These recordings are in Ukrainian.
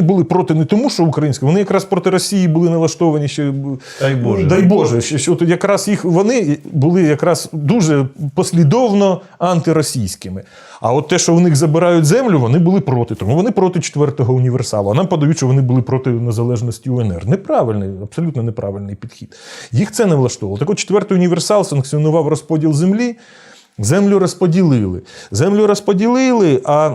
Вони були проти не тому, що українські, вони якраз проти Росії були налаштовані ще. Дай Боже. Дай Боже, що, що якраз їх вони були якраз дуже послідовно антиросійськими. А от те, що в них забирають землю, вони були проти. Тому вони проти четвертого універсалу. А нам подають, що вони були проти незалежності УНР. Неправильний, абсолютно неправильний підхід. Їх це не влаштовувало. Так от четвертий універсал санкціонував розподіл землі. Землю розподілили. Землю розподілили, а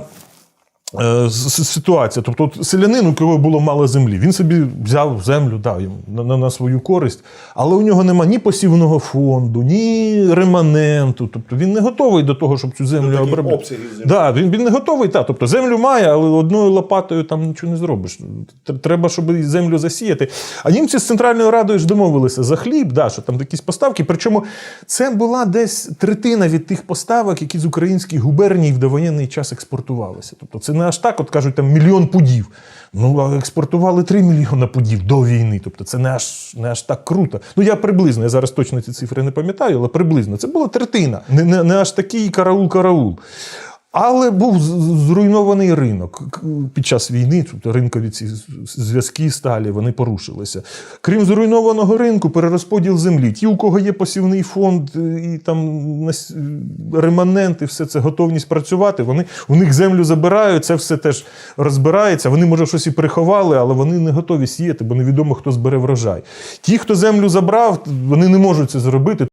ситуація. Тобто, селянин, у кого було мало землі, він собі взяв землю да, йому на, на, на свою користь, але у нього нема ні посівного фонду, ні реманенту. Тобто він не готовий до того, щоб цю землю обробляти. землі. Да, він, він не готовий. Та, тобто землю має, але одною лопатою там нічого не зробиш. Треба, щоб землю засіяти. А німці з Центральною Радою ж домовилися за хліб, да, що там якісь поставки. Причому це була десь третина від тих поставок, які з українських губерній в довоєнний час експортувалися. Тобто це не аж так, от кажуть, там мільйон пудів. Ну, а експортували 3 мільйона пудів до війни. Тобто це не аж, не аж так круто. Ну, я приблизно, я зараз точно ці цифри не пам'ятаю, але приблизно. Це була третина. Не, не, не аж такий караул-караул. Але був зруйнований ринок під час війни. Тобто ринкові ці зв'язки сталі вони порушилися. Крім зруйнованого ринку, перерозподіл землі. Ті, у кого є посівний фонд е, і там нас- реманент, все це готовність працювати. Вони у них землю забирають, це все теж розбирається. Вони може щось і приховали, але вони не готові сіяти, бо невідомо хто збере врожай. Ті, хто землю забрав, вони не можуть це зробити.